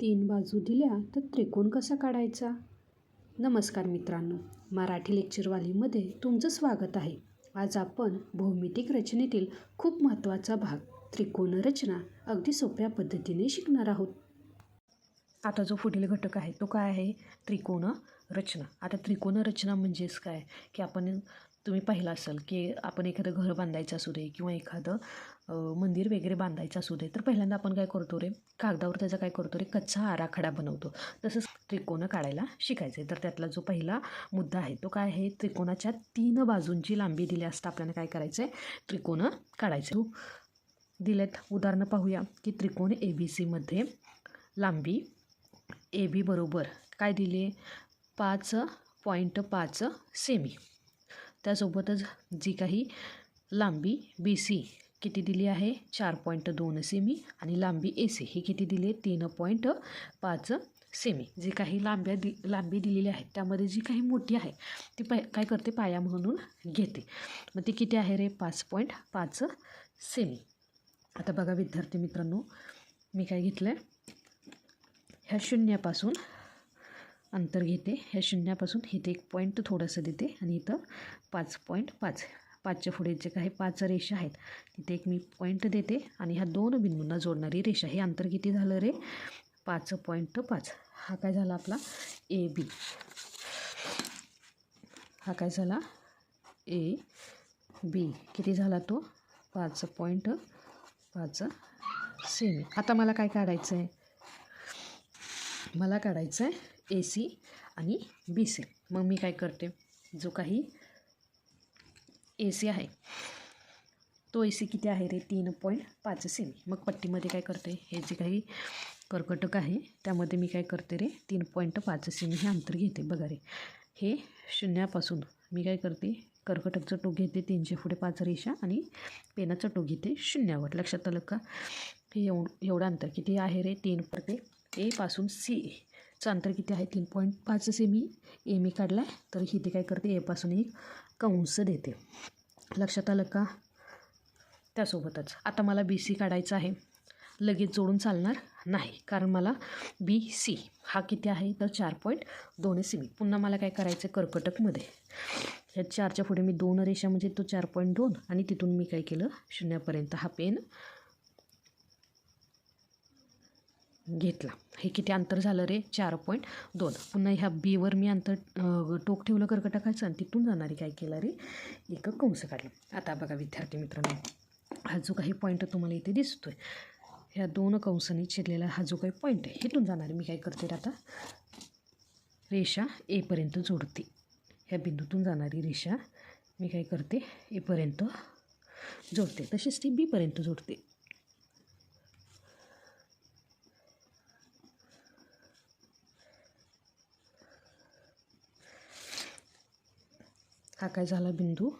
तीन बाजू दिल्या तर त्रिकोण कसा काढायचा? नमस्कार मित्रांनो मराठी लेक्चरवालीमध्ये तुमचं स्वागत आहे. आज आपण भौमितिक रचनेतील खूप महत्त्वाचा भाग त्रिकोण रचना अगदी सोप्या पद्धतीने शिकणार आहोत. आता जो पुढील घटक आहे तो काय आहे? त्रिकोण रचना. आता त्रिकोण रचना म्हणजेच काय? की आपण तुम्ही पाहिलं असेल की आपण एखादं घर बांधायचं असू दे किंवा एखादं मंदिर वगैरे बांधायचं असू दे तर पहिल्यांदा आपण काय करतो रे कागदावर त्याचा काय करतो रे कच्चा आराखडा बनवतो. तसंच त्रिकोण काढायला शिकायचं आहे तर त्यातला जो पहिला मुद्दा आहे तो काय आहे? त्रिकोणाच्या तीन बाजूंची लांबी दिली असता आपल्याला काय करायचं आहे त्रिकोण काढायचं दिलेत उदाहरणं पाहूया की त्रिकोण ए बी सीमध्ये लांबी ए बी बरोबर काय दिले? पाच पॉईंट पाच सेमी. त्यासोबतच जी काही लांबी बी सी किती दिली आहे? चार पॉईंट दोन सेमी आणि लांबी ए सी ही किती दिली आहे? तीन पॉईंट पाच सेमी जी काही लांब्या दि लांबी दिलेली आहे त्यामध्ये जी काही मोठी आहे ती पाय काय करते? पाया म्हणून घेते. मग ती किती आहे रे? पाच पॉईंट पाच सेमी आता बघा विद्यार्थी मित्रांनो मी काय घेतलं आहे ह्या शून्यापासून अंतर घेते. ह्या शून्यापासून इथे एक पॉईंट थोडंसं देते आणि इथं पाच पॉईंट पाच. पाचच्या पुढे जे काही पाच रेषा आहेत तिथे एक मी पॉईंट देते आणि ह्या दोन बिंदूंना जोडणारी रेषा हे अंतर किती झालं रे? पाच पॉईंट पाच. हा काय झाला आपला? ए बी हा काय झाला? ए बी किती झाला तो? पाच पॉईंट पाच सेमी आता मला काय काढायचं आहे मला काढायचं आहे ए सी आणि बी सी मग मी काय करते? जो काही ए सी आहे. तो ए सी किती आहे रे? तीन पॉईंट पाच सेमी. मग पट्टीमध्ये काय करते हे जे काही कर्कटक आहे त्यामध्ये मी काय करते रे? तीन पॉईंट पाच सेमी हे अंतर घेते. बघा रे. हे शून्यापासून मी काय करते? कर्कटकचं टोक घेते तीनशे पुढे पाच रेषा आणि पेनाचं टोक घेते शून्यावर. लक्षात आलं का? हे एवढ एवढं अंतर किती आहे रे? तीन पडते एपासून सी. चं अंतर किती आहे? तीन पॉईंट पाच सेमी. ए मी काढला आहे तर इथे काय करते? एपासून एक. कंस देते. लक्षात आलं का? त्यासोबतच. आता मला बी सी काढायचं आहे. लगेच जोडून चालणार नाही. कारण मला बी सी हा किती आहे? तर चार पॉईंट दोन सेमी. पुन्हा मला काय करायचं आहे कर्कटकमध्ये. ह्या चारच्या पुढे मी दोन रेषा म्हणजे तो चार पॉईंट दोन आणि तिथून मी काय केलं? शून्यापर्यंत हा पेन घेतला. हे किती अंतर झालं रे? चार पॉईंट दोन. पुन्हा ह्या बीवर मी अंतर टोक ठेवलं कर्कटकाचं आणि तिथून जाणारी काय केलं रे? एक कंस काढलं. आता बघा विद्यार्थी मित्रांनो हा जो काही पॉईंट तुम्हाला इथे दिसतोय ह्या दोन कंसांनी चिरलेला हा जो काही पॉईंट आहे इथून जाणारी मी काय करते आता? रेषा एपर्यंत जोडते. ह्या बिंदूतून जाणारी रेषा मी काय करते? एपर्यंत जोडते. तशीच ती बीपर्यंत जोडते. हा काय झाला बिंदू?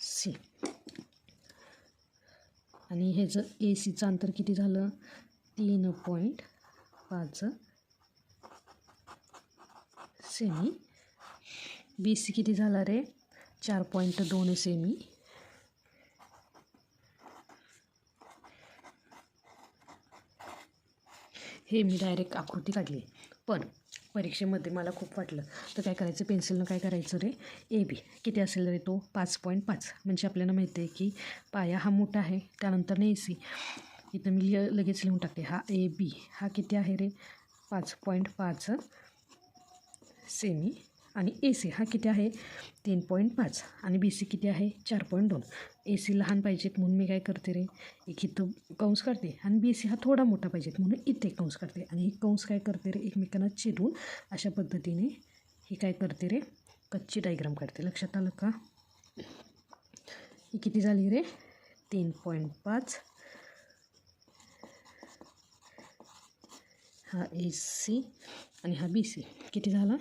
सी. आणि ह्याचं ए सीचं अंतर किती झालं? तीन पॉईंट पाच सेमी. बी सी किती झाला रे? चार पॉईंट दोन सेमी. हे मी डायरेक्ट आकृती काढली. पण परीक्षेमध्ये मला खूप वाटलं. तर काय करायचं? पेन्सिलनं काय करायचं रे? ए बी किती असेल रे तो? पाच पॉईंट पाच. म्हणजे आपल्याला माहिती आहे की पाया हा मोठा आहे त्यानंतर ए सी इथं मी लिह लगेच लिहून टाकते. हा ए बी हा किती आहे रे? पाच पॉईंट पाच. सेमी आणि ए सी हा किती आहे? तीन पॉईंट पाच. आणि बी सी किती आहे? चार पॉईंट दोन. ए सी लहान पाहिजेत म्हणून मी काय करते रे? एक इथं कंस काढते आणि बी सी हा थोडा मोठा पाहिजेत म्हणून इथे कंस काढते. आणि ही कंस काय करते रे? एकमेकांना चिरून अशा पद्धतीने ही काय करते रे? कच्ची डायग्राम काढते. लक्षात आलं का? ही किती झाली रे? तीन पॉईंट पाच. हा ए सी आणि हा बी सी किती झाला?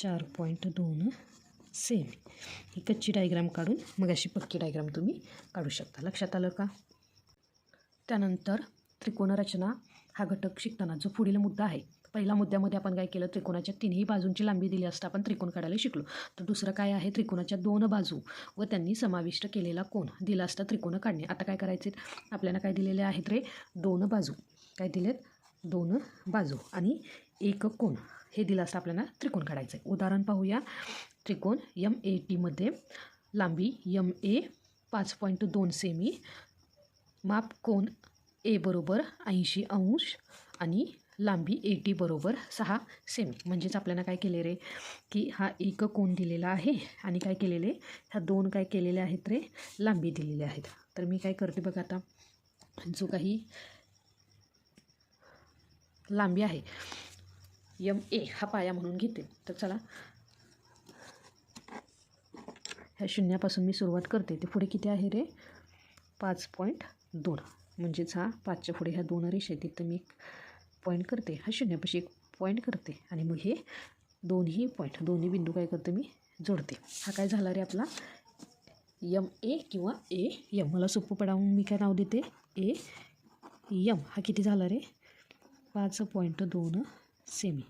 चार पॉईंट दोन सेम. ही कच्ची डायग्राम काढून मग अशी पक्की डायग्राम तुम्ही काढू शकता. लक्षात आलं का? त्यानंतर त्रिकोणरचना हा घटक शिकताना जो पुढील मुद्दा आहे. पहिल्या मुद्द्यामध्ये आपण काय केलं? त्रिकोणाच्या तिन्ही बाजूंची लांबी दिली असता आपण त्रिकोण काढायला शिकलो. तर दुसरं काय आहे? त्रिकोणाच्या दोन बाजू व त्यांनी समाविष्ट केलेला कोण दिला असता त्रिकोण काढणे. आता काय करायचे? आपल्याला काय दिलेले आहेत रे? दोन बाजू. काय दिलेत? दोन बाजू आणि एक कोण हे दिलं असतं आपल्याला त्रिकोण काढायचं आहे उदाहरण पाहूया. त्रिकोण यम ए टीमध्ये लांबी यम ए पाच पॉईंट दोन सेमी माप कोण ए बरोबर ऐंशी अंश आणि लांबी ए टी बरोबर सहा सेमी म्हणजेच आपल्याला काय केले रे? की हा एक कोण दिलेला आहे आणि काय केलेले? ह्या दोन काय केलेले आहेत रे? लांबी दिलेले आहेत. तर मी काय करते बघा आता. जो काही लांबी आहे यम ए हा पाया म्हणून घेते. तर चला. ह्या शून्यापासून मी सुरुवात करते. ते पुढे किती आहे रे? पाच पॉईंट दोन. म्हणजेच हा पाचच्या पुढे ह्या दोन रेषा आहेत तिथं मी एक पॉईंट करते. हा शून्यापाशी एक पॉईंट करते. आणि मग हे दोन्ही पॉईंट दोन्ही बिंदू काय करते मी? जोडते. हा काय झाला रे आपला? यम ए किंवा ए यम. मला सोपं पडावून मी काय नाव देते? A M. हा किती झाला रे? पाच पॉईंट दोन. सेमी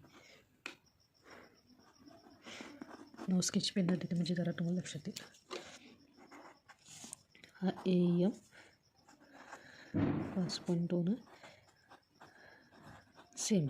नो स्केच पेनला देते म्हणजे जरा तुम्हाला लक्षात येईल हा ए यम पाच पॉईंट दोन सेमी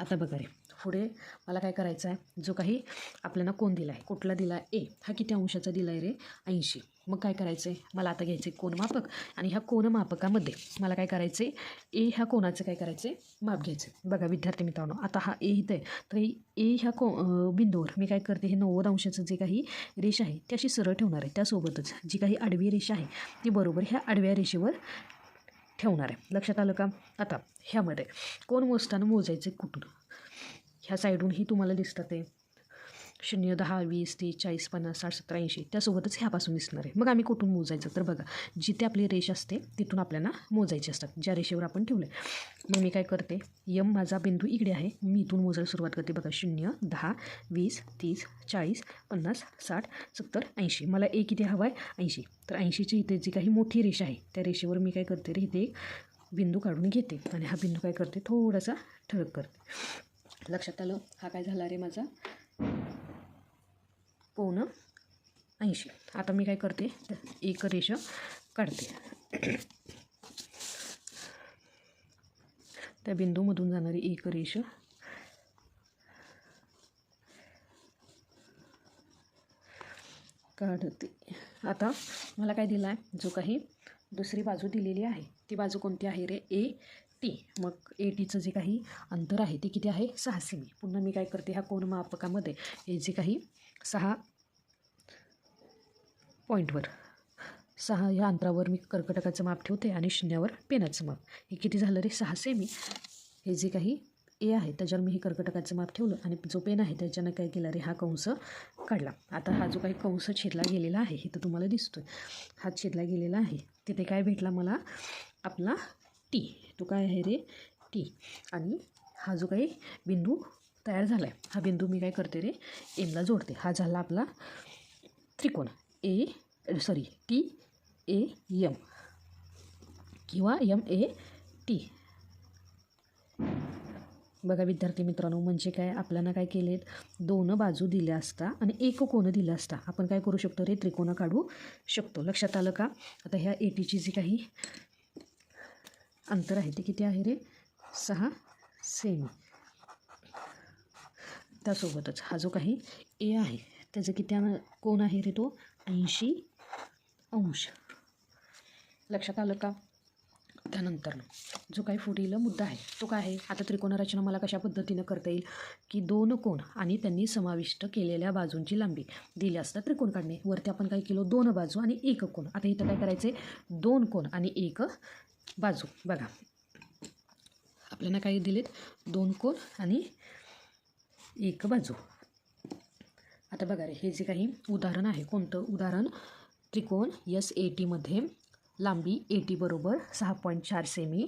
आता बघा रे पुढे मला काय करायचं आहे? जो काही आपल्याला कोण दिला आहे कुठला दिला आहे ए हा किती अंशाचा दिला आहे रे? ऐंशी. मग काय करायचं आहे मला आता घ्यायचं आहे कोणमापक आणि ह्या कोणमापकामध्ये मला काय करायचं आहे ए ह्या कोणाचं काय करायचं आहे माप घ्यायचं आहे बघा विद्यार्थी मित्रांनो आता हा ए इथं आहे. तर ए ह्या को बिंदूवर मी काय करते? हे नव्वद अंशाचं जे काही रेषा आहे ती अशी सरळ ठेवणार आहे. त्यासोबतच जी काही आडवी रेषा आहे ती बरोबर ह्या आडव्या रेषेवर ठेवणार आहे. लक्षात आलं का? आता ह्यामध्ये कोण मोजताना मोजायचे कुठून? ह्या साईडूनही तुम्हाला दिसतात ते. शून्य दहा वीस तीस चाळीस पन्नास साठ सत्तर ऐंशी त्यासोबतच ह्यापासून दिसणार आहे. मग आम्ही कुठून मोजायचं? तर बघा जिथे आपली रेष असते तिथून आपल्याला मोजायची असतात. ज्या रेषेवर आपण ठेवलं आहे मग मी काय करते? यम माझा बिंदू इकडे आहे. मी इथून मोजायला सुरुवात करते. बघा शून्य दहा वीस तीस चाळीस पन्नास साठ सत्तर ऐंशी. मला एक किती हवा आहे ऐंशी. तर ऐंशीची इथे जी काही मोठी रेषा आहे त्या रेषेवर मी काय करते? रे इथे एक बिंदू काढून घेते. आणि हा बिंदू काय करते? थोडासा ठळक करते. लक्षात आलं? हा काय झाला रे माझा? पावणं ऐंशी. आता मी काय करते? एक रेषा काढते. त्या बिंदूमधून जाणारी एक रेषा. काढते. आता मला काय दिलं आहे जो काही दुसरी बाजू दिलेली आहे ती बाजू कोणती आहे रे? ए टी मग ए टीचं जे काही अंतर आहे ते किती आहे? सहा सेमी पुन्हा मी काय करते ह्या कोण मापकामध्ये हे जे काही सहा पॉईंटवर सहा ह्या अंतरावर मी कर्कटकाचं माप ठेवते आणि शून्यावर पेनाचं माप. हे किती झालं रे? सहा सेमी हे जे काही ए आहे त्याच्यावर मी हे कर्कटकाचं माप ठेवलं आणि जो पेन आहे त्याच्यानं काय केलं रे? हा कंस काढला. आता हा जो काही कंस छेदला गेलेला आहे हे तर तुम्हाला दिसतोय. हा छेदला गेलेला आहे. तिथे काय भेटला मला? आपला टी तो काय आहे रे? टी. आणि हा जो काही बिंदू तयार झाला आहे हा बिंदू मी काय करते रे? एमला जोडते. हा झाला आपला त्रिकोण. A sorry T A M किंवा यम ए टी बघा विद्यार्थी मित्रांनो म्हणजे काय? आपल्याला काय केले आहेत दोन बाजू दिल्या असता आणि एक कोण दिलं असता. आपण काय करू शकतो रे? त्रिकोण काढू शकतो. लक्षात आलं का? आता ह्या एटीची जी काही अंतर आहे. ते किती आहे रे? सहा सेमी. त्यासोबतच हा जो काही ए आहे त्याचं किती कोण आहे रे तो? ऐंशी अंश. लक्षात आलं का? त्यानंतर जो काही पुढील मुद्दा आहे तो काय आहे? आता त्रिकोण रचना मला कशा पद्धतीनं करता येईल? की दोन कोण आणि त्यांनी समाविष्ट केलेल्या बाजूंची लांबी. दिली असता त्रिकोण काढणे. वरती आपण काय केलो? दोन बाजू आणि एक कोण आता इथं काय करायचं आहे दोन कोण आणि एक बाजू बघा. आपल्याला काही दिलेत दोन कोण आणि एक बाजू. आता बघा रे हे जे काही उदाहरण आहे कोणतं उदाहरण? त्रिकोण यस ए टीमध्ये लांबी ए टी बरोबर सहा पॉईंट चार सेमी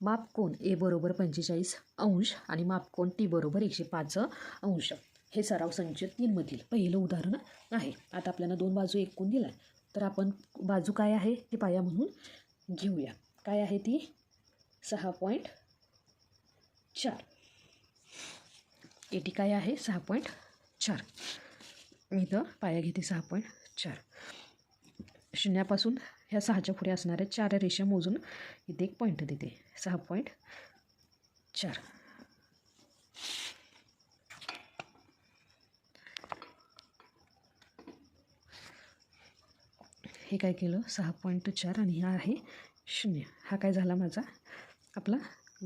माप कोण ए बरोबर पंचेचाळीस अंश आणि माप कोण टी बरोबर एकशे पाच अंश. हे सराव संच तीनमधील पहिलं उदाहरण आहे. आता आपल्याला दोन बाजू एकूण दिला तर आपण बाजू काय आहे ते पाया म्हणून घेऊया. काय आहे ती? सहा पॉईंट चार. एटी काय आहे? सहा पॉईंट चार. मी इथं पाया घेते सहा पॉईंट चार. शून्यापासून ह्या सहाच्या पुढे असणाऱ्या चार रेषा मोजून इथे एक पॉईंट देते. सहा पॉईंट चार. हे काय केलं? सहा पॉईंट चार आणि हा आहे शून्य. हा काय झाला माझा? आपला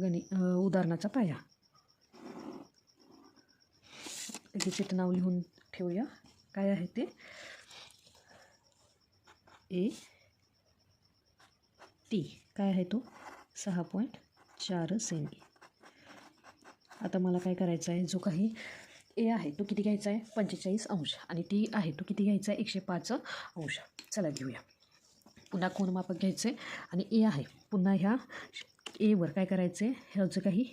गणि उदाहरणाचा पाया. त्याचे नाव लिहून ठेवूया. काय आहे ते? A T. काय आहे तो? सहा पॉईंट चार सेमी. आता मला काय करायचं आहे? जो काही ए आहे तो किती घ्यायचा आहे? पंचेचाळीस अंश. आणि टी आहे तो किती घ्यायचा आहे? एकशे पाच अंश. चला घेऊया. पुन्हा कोणमापक घ्यायचं? आहे आणि ए आहे. पुन्हा ह्या एवर काय करायचं? आहे ह्याचं काही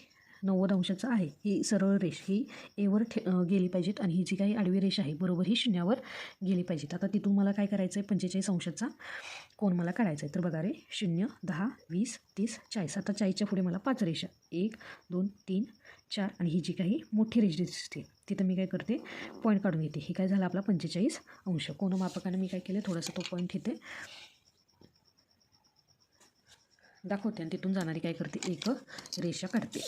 नव्वद अंशाचं आहे. ही सरळ रेष ही एवर ठे गेली पाहिजेत आणि ही जी काही आडवी रेष आहे बरोबर ही शून्यावर गेली पाहिजेत. आता तिथून मला काय करायचं आहे पंचेचाळीस अंशाचा कोण मला काढायचा आहे तर बघा रे शून्य दहा वीस तीस चाळीस. आता चाळीसच्या पुढे मला पाच रेषा. एक दोन तीन चार आणि ही जी काही मोठी रेष दिसते तिथं मी काय करते? पॉईंट काढून घेते. हे काय झालं आपला पंचेचाळीस अंश. कोणमापकाने मी काय केलं थोडासा तो पॉईंट इथे दाखवते आणि तिथून जाणारी काय करते? एक रेषा काढते.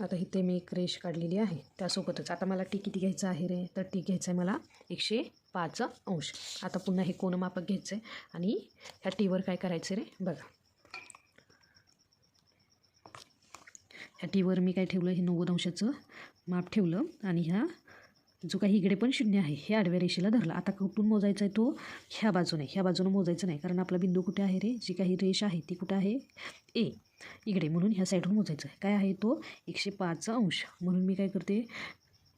आता इथे मी एक रेश काढलेली आहे. त्यासोबतच आता मला टी किती घ्यायचं आहे रे? तर टी घ्यायचं आहे मला एकशे पाच अंश. आता पुन्हा हे कोण मापक घ्यायचं आहे आणि ह्या टीवर काय करायचं रे? बघा. ह्या टीवर मी काय ठेवलं? हे नव्वद अंशाचं माप ठेवलं. आणि ह्या जो काही इकडे पण शून्य आहे हे आडव्या रेषेला धरला. आता कुठून मोजायचा आहे तो? ह्या बाजूने. ह्या बाजूने मोजायचं नाही कारण आपला बिंदू कुठे आहे रे? जी काही रेष आहे ती कुठं आहे? ए इकडे. म्हणून ह्या साईडहून मोजायचं आहे. काय आहे तो? एकशे पाचचा अंश. म्हणून मी काय करते?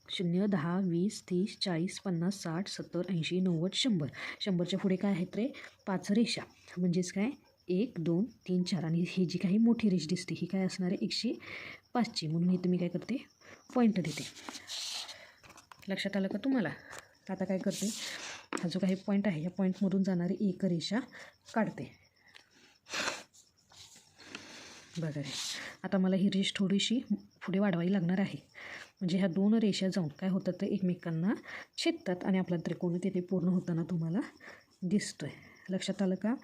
शून्य दहा वीस तीस चाळीस पन्नास साठ सत्तर ऐंशी नव्वद शंभर. शंभरच्या पुढे काय आहेत रे? पाच रेषा. म्हणजेच काय? एक दोन तीन चार. आणि ही जी काही मोठी रेष दिसते ही काय असणार आहे? एकशे पाचची. म्हणून इथं मी काय करते? पॉईंट देते. लक्षात आलं का तुम्हाला? आता काय करते? हा जो काही पॉईंट आहे या पॉईंटमधून जाणारी एक रेषा काढते. बघा रे. आता मला ही रेष थोडीशी पुढे वाढवावी लागणार आहे. म्हणजे ह्या दोन रेषा जाऊन काय होतात ते एकमेकांना छेदतात आणि आपला त्रिकोण तिथे पूर्ण होताना तुम्हाला दिसतोय. लक्षात आलं का?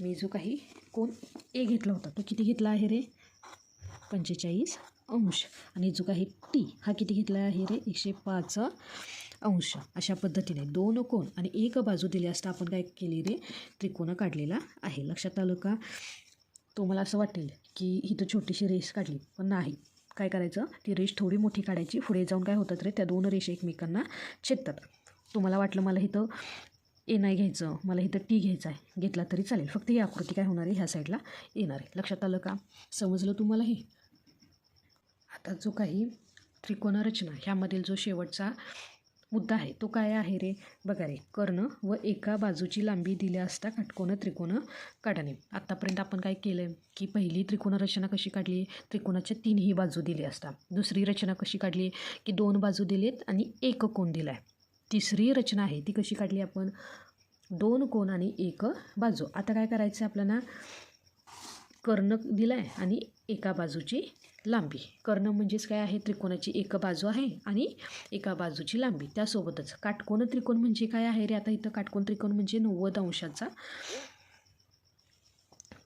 मी जो काही कोण ए घेतला होता तो किती घेतला आहे रे? पंचेचाळीस. अंश. आणि जो काही टी हा किती घेतला आहे रे? एकशे पाच अंश. अशा पद्धतीने दोन कोण आणि एक बाजू दिली असता आपण काय केली रे? त्रिकोण काढलेला आहे. लक्षात आलं का? तुम्हाला असं वाटेल की इथं छोटीशी रेष काढली पण नाही. काय करायचं? ती रेष थोडी मोठी काढायची. पुढे जाऊन काय होतात रे? त्या दोन रेषा एकमेकांना छेदतात. तुम्हाला वाटलं मला इथं ए नाही घ्यायचं मला इथं टी घ्यायचा आहे. घेतला तरी चालेल. फक्त ही आकृती काय होणार आहे? ह्या साईडला येणार आहे. लक्षात आलं का? समजलं तुम्हाला हे आता जो काही त्रिकोणरचना ह्यामधील जो शेवटचा मुद्दा आहे तो काय आहे रे? बघा रे कर्ण व एका बाजूची लांबी दिल्या असता काटकोनं त्रिकोण काढणे. आत्तापर्यंत आपण काय केलं आहे की पहिली त्रिकोण रचना कशी काढली? त्रिकोणाच्या तीनही बाजू दिली असता. दुसरी रचना कशी काढली? की दोन बाजू दिलेत आणि एक कोण दिला आहे तिसरी रचना आहे ती कशी काढली आपण? दोन कोण आणि एक बाजू. आता काय करायचं आपल्याला? कर्ण दिला आहे आणि एका बाजूची लांबी. कर्ण म्हणजेच काय आहे? त्रिकोणाची एक बाजू आहे आणि एका बाजूची लांबी. त्यासोबतच काटकोन त्रिकोण म्हणजे काय आहे रे? आता इथं काटकोन त्रिकोण म्हणजे नव्वद अंशाचा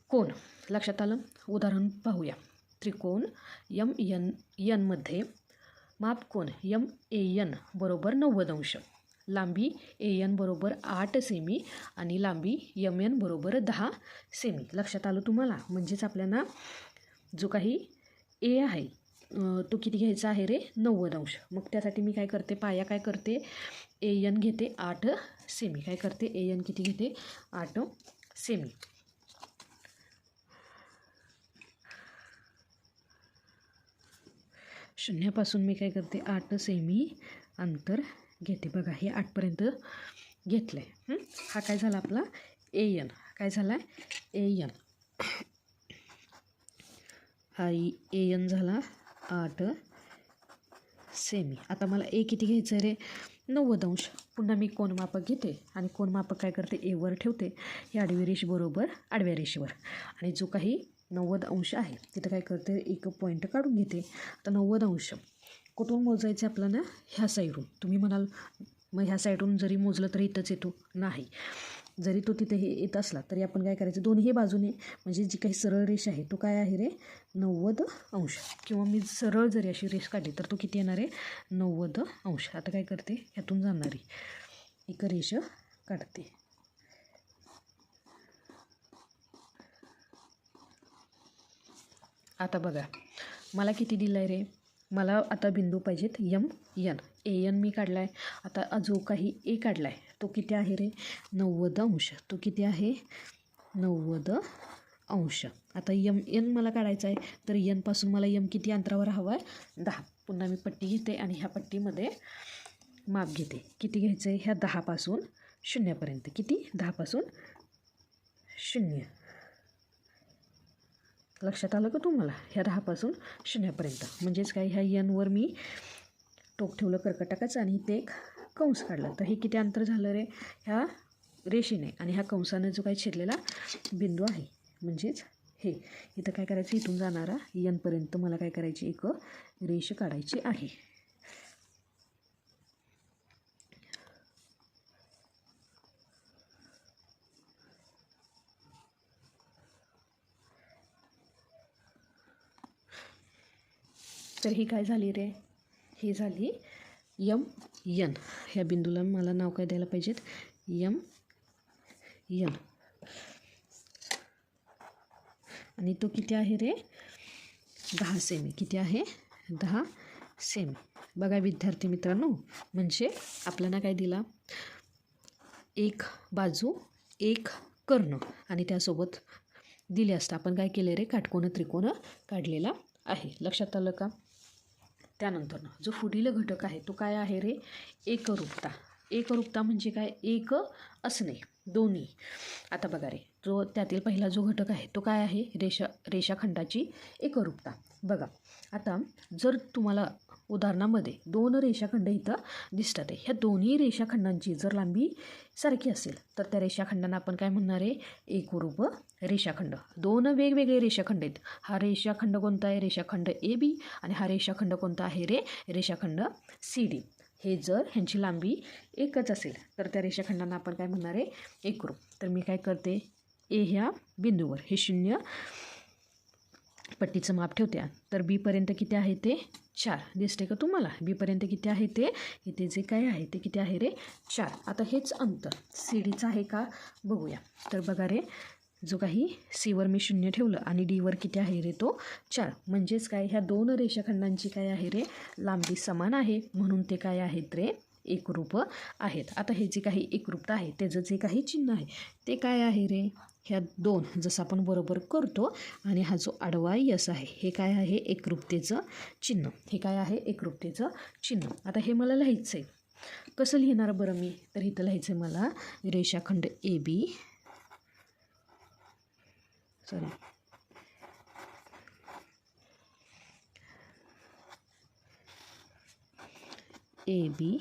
कोण लक्षात आलं? उदाहरण पाहूया. त्रिकोण यम यन यनमध्ये माप कोण यम ए यन बरोबर नव्वद अंश. लांबी ए यन बरोबर आठ सेमी आणि लांबी यम एन बरोबर दहा सेमी. लक्षात आलं तुम्हाला? म्हणजेच आपल्याला जो काही ए आहे. तो किती घ्यायचा आहे रे? नव्वद अंश. मग त्यासाठी मी काय करते? पाया काय करते? ए एन घेते आठ सेमी. काय करते? ए एन किती घेते? आठ सेमी. शून्यापासून मी काय करते? आठ सेमी अंतर घेते. बघा हे आठपर्यंत घेतलं आहे हा काय झाला आपला? ए एन काय झाला आहे ए एन हा ए एन झाला आठ. सेमी. आता मला ए किती घ्यायचं आहे रे? नव्वद अंश. पुन्हा मी कोणमापक घेते आणि कोणमापक काय करते? एवर ठेवते. या आडवी रेषेबरोबर आडव्या रेषेवर. आणि जो काही नव्वद अंश आहे तिथं काय करते? एक पॉईंट काढून घेते. आता नव्वद अंश. कुठून मोजायचे आपल्याला? ह्या साईडून तुम्ही म्हणाल मग ह्या साईडून जरी मोजलं तरी इथंच येतो. नाही. जरी तो तिथे हे येत असला तरी आपण काय करायचं? दोन्ही बाजूने म्हणजे जी काही सरळ रेष आहे तो काय आहे रे? नव्वद अंश. किंवा मी सरळ जरी अशी रेष काढली तर तो किती येणार आहे? नव्वद अंश. आता काय करते? ह्यातून जाणारी एक रेष काढते. आता बघा. मला किती दिलं आहे रे? मला आता बिंदू पाहिजेत यम यन ए यन मी काढला आहे आता जो काही ए काढला आहे तो किती आहे रे? नव्वद अंश. तो किती आहे? नव्वद अंश. आता यम यन मला काढायचं आहे. तर यनपासून मला यम किती अंतरावर हवा आहे? दहा. पुन्हा मी पट्टी घेते आणि ह्या पट्टीमध्ये माप घेते. किती घ्यायचं आहे ह्या दहापासून शून्यापर्यंत. किती? दहापासून शून्य. लक्षात आलं का तुम्हाला? ह्या दहापासून शून्यापर्यंत. म्हणजेच काय? ह्या यनवर मी टोक ठेवलं कर्कटकाचं आणि ते एक कंस काढला. तर हे किती अंतर झालं रे? ह्या रेषेने आणि ह्या कंसानं जो काही छेदलेला बिंदू आहे म्हणजेच हे. इथं काय करायचं? इथून जाणारा यनपर्यंत मला काय करायची? एक रेष काढायची आहे. तर ही काय झाली रे? ही झाली यम यन. ह्या बिंदूला मला नाव काय द्यायला पाहिजेत? M N. आणि तो किती आहे रे? दहा सेमी किती आहे? दहा सेमी बघा विद्यार्थी मित्रांनो म्हणजे आपल्याला काय दिला? एक बाजू एक कर्ण. आणि त्यासोबत दिले असतं आपण काय केले रे? काटकोनं त्रिकोण काढलेला आहे. लक्षात आलं का? त्यानंतर जो पुढील घटक आहे तो काय आहे रे? एकरूपता. एकरूपता म्हणजे काय? एक असणे. दोन्ही. आता बघा रे जो त्यातील पहिला जो घटक आहे तो काय आहे? रेषा रेषाखंडाची एकरूपता. बघा आता जर तुम्हाला उदाहरणामध्ये दोन रेषाखंड इथं दिसतात. आहे ह्या दोन्ही रेषाखंडांची जर लांबी सारखी असेल तर त्या रेषाखंडांना आपण काय म्हणणार आहे? एकरूप रेषाखंड. दोन वेगवेगळे रेषाखंड आहेत. हा रेषाखंड कोणता आहे? रेषाखंड ए बी आणि हा रेषाखंड कोणता आहे रे? रेषाखंड सी डी हे जर ह्यांची लांबी एकच असेल तर त्या रेषाखंडांना आपण काय म्हणणार आहे? एकरूप. तर मी काय करते? ए ह्या बिंदूवर. हे शून्य पट्टीचं माप ठेवते. तर बीपर्यंत किती आहे ते? चार. दिसते का तुम्हाला? बीपर्यंत किती आहे ते? इथे जे काय आहे ते किती आहे रे? चार. आता हेच अंतर. सी डीचं आहे का? बघूया. तर बघा रे जो काही सीवर मी शून्य ठेवलं आणि डीवर किती आहे रे तो? चार. म्हणजेच काय? ह्या दोन रेषाखंडांची काय आहे रे? लांबी समान आहे. म्हणून ते काय आहेत रे? एकरूप आहेत. आता हे जे काही एकरूपता आहे त्याचं जे काही चिन्ह आहे ते काय आहे रे? ह्या दोन जसं आपण बरोबर करतो आणि हा जो आडवा यस आहे हे काय आहे? एकरूपतेचं चिन्ह. हे काय आहे? एकरूपतेचं चिन्ह. आता हे मला लिहायचं आहे कसं लिहिणार बरं मी? तर इथं लिहायचं आहे मला रेषाखंड A B. Sorry A B.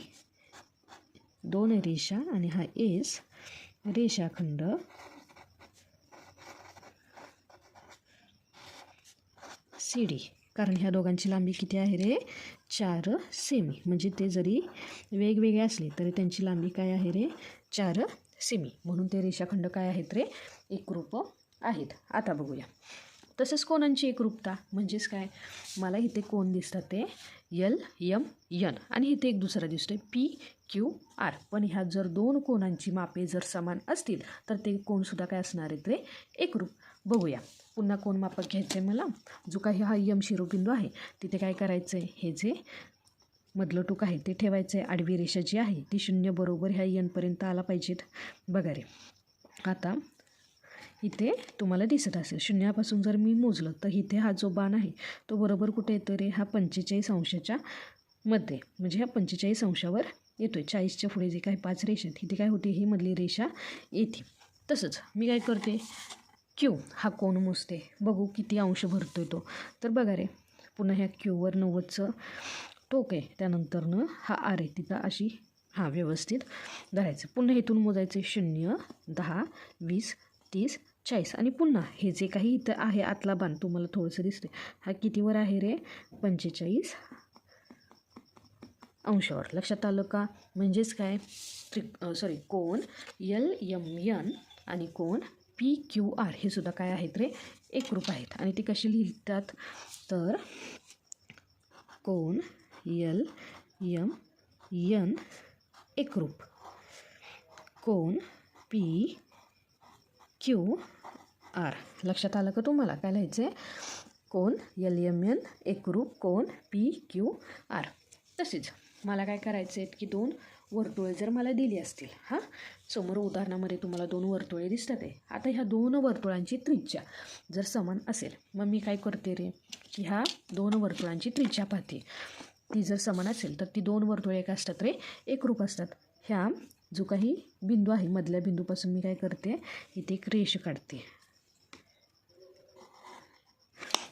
दोन रेषा आणि हा एस रेषाखंड सी डी कारण ह्या दोघांची लांबी किती आहे रे? चार सेमी म्हणजे ते जरी वेगवेगळे असले तरी त्यांची लांबी काय आहे रे? चार सेमी म्हणून ते रेषाखंड काय आहेत रे? एकरूप आहेत. आता बघूया. तसंच कोणांची एकरूपता? म्हणजेच काय? मला इथे कोण दिसतात ते? यल यम यन आणि इथे एक दुसरा दिसतो आहे पी क्यू आर पण ह्या जर दोन कोणांची मापे जर समान असतील तर ते कोणसुद्धा काय असणार आहेत रे? एकरूप. बघूया. पुन्हा कोण मापक घ्यायचं आहे मला? जो काही हा यम शिरोबिंदू आहे तिथे काय करायचं आहे हे जे मधलं टूक आहे ते ठेवायचं आहे आडवी रेषा जी आहे ती शून्य बरोबर ह्या यनपर्यंत आला पाहिजेत. बघा रे. आता इथे तुम्हाला दिसत असेल शून्यापासून जर मी मोजलं तर इथे हा जो बाण आहे तो बरोबर कुठे येतो रे? हा पंचेचाळीस अंशाच्या मध्ये. म्हणजे ह्या पंचेचाळीस अंशावर येतो आहे चाळीसच्या पुढे जे काही पाच रेषा आहेत इथे काय होते? ही मधली रेषा येते. तसंच मी काय करते? क्यू हा कोण मोजते? बघू किती अंश भरतोय तो. तर बघा रे पुन्हा ह्या क्यूवर नव्वदचं टोक आहे. त्यानंतरनं हा आर आहे तिथं अशी हां व्यवस्थित धरायचं. पुन्हा इथून मोजायचे शून्य दहा वीस तीस चाळीस. आणि पुन्हा हे जे काही इथं आहे आतला बाण तुम्हाला थोडंसं दिसते हा कितीवर आहे रे? पंचेचाळीस अंशावर. लक्षात आलं का? म्हणजेच काय? त्रि सॉरी कोण यल यम यन आणि कोण पी क्यू आर हे सुद्धा काय आहेत रे? एकरूप आहेत. आणि ते कसे लिहितात? तर कोण यल यम यन एकरूप कोण पी क्यू आर लक्षात आलं का तुम्हाला काय लिहायचं आहे कोण यल यम यन एकरूप कोण पी क्यू आर तसेच मला काय करायचं आहेत की दोन वर्तुळे जर मला दिली असतील हां? समोर उदाहरणामध्ये तुम्हाला दोन वर्तुळे दिसतात आहे. आता ह्या दोन वर्तुळांची त्रिज्या जर समान असेल मग मी काय करते रे? की ह्या दोन वर्तुळांची त्रिज्या पाहते. ती जर समान असेल तर ती दोन वर्तुळे काय असतात रे एकरूप असतात. ह्या जो काही बिंदू आहे मधल्या बिंदूपासून मी काय करते इथे एक रेष काढते.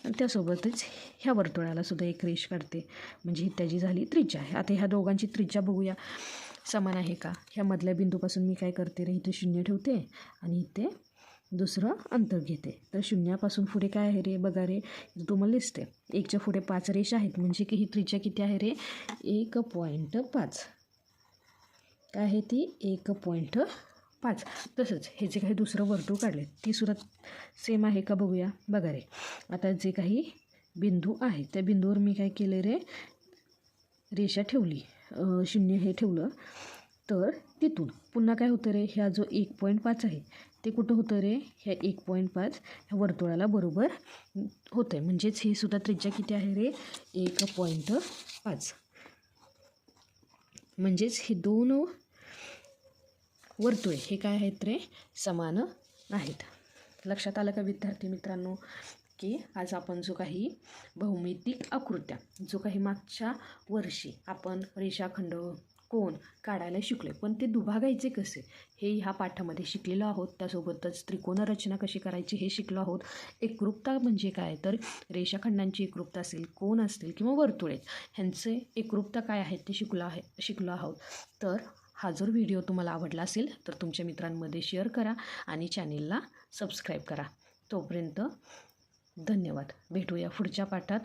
आणि त्यासोबतच ह्या वर्तुळाला सुद्धा एक रेष काढते. म्हणजे ही त्याची झाली त्रिज्या आहे. आता ह्या दोघांची त्रिज्या बघूया. समान आहे का? ह्या मधल्या बिंदूपासून मी काय करते रे? इथे शून्य ठेवते आणि इथे दुसरं अंतर घेते. तर शून्यापासून पुढे काय आहे रे? बघा रे तुम्हाला दिसते एकच्या पुढे पाच रेष आहेत. म्हणजे की ही त्रिज्या किती आहे रे? एक पॉईंट पाच. काय आहे ती? एक पॉईंट पाच. तसंच हे जे काही दुसरं वर्तुळ काढले ती सुद्धा सेम आहे का बघूया? बघा रे. आता जे काही बिंदू आहे त्या बिंदूवर मी काय केले रे? रेषा ठेवली. शून्य हे ठेवलं तर तिथून पुन्हा काय होतं रे? ह्या जो एक पॉईंट पाच आहे ते कुठं होतं रे? ह्या एक पॉईंट पाच ह्या वर्तुळाला बरोबर होतं आहे म्हणजेच ही सुद्धा त्रिज्या किती आहे रे? एक पॉईंट पाच. म्हणजेच हे दोन वर्तुळे हे काय आहेत रे? समान आहेत. लक्षात आलं का विद्यार्थी मित्रांनो? की आज आपण जो काही भौमितिक आकृत्या जो काही मागच्या वर्षी आपण रेषाखंड कोण काढायला शिकलो पण ते दुभागायचे कसे? हे ह्या पाठामध्ये शिकलेलो आहोत. त्यासोबतच त्रिकोण रचना कशी करायची हे शिकलो आहोत. एकरूपता म्हणजे काय? तर रेषाखंडांची एकरूपता असेल कोण असतील किंवा वर्तुळे ह्यांचे एकरूपता काय आहेत ते शिकलो आहे शिकलो आहोत. तर हा जर व्हिडिओ तुम्हाला आवडला असेल तर तुमच्या मित्रांमध्ये शेअर करा आणि चॅनेलला सबस्क्राईब करा. तोपर्यंत धन्यवाद. भेटूया पुढच्या पाठात.